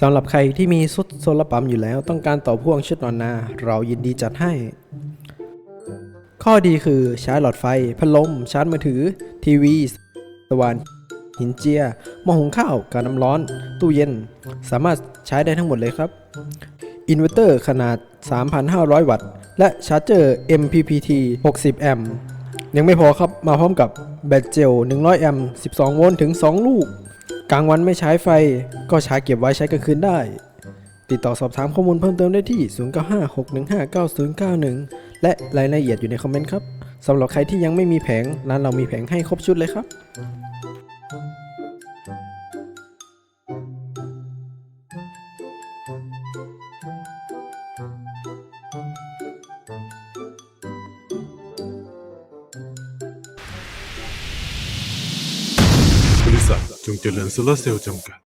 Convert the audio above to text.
สำหรับใครที่มีสุดโซลปั๊มอยู่แล้ว ต้องการต่อพ่วงชุดนอนนา เรายินดีจัดให้ ข้อดีคือใช้หลอดไฟ พัดลม ชาร์จมือถือ ทีวี สว่านหินเจียหม้อหุงข้าวการน้ำร้อน ตู้เย็น สามารถใช้ได้ทั้งหมดเลยครับ อินเวอร์เตอร์ขนาด 3,500 วัตต์ และชาร์จเจอร์ MPPT 60 แอมป์ ยังไม่พอครับ มาพร้อมกับแบตเจล 100 แอมป์ 12 โวลต์ถึง 2 ลูก กลางวันไม่ใช้ไฟ ก็ชาร์จเก็บไว้ใช้กลางคืนได้ ติดต่อสอบถามข้อมูลเพิ่มเติมได้ที่ 0956159091 และรายละเอียดอยู่ในคอมเมนต์ครับสำหรับใครที่ยังไม่มีแผงร้านเรามีแผงให้ครบชุดเลยครับ บริษัทจงเจริญ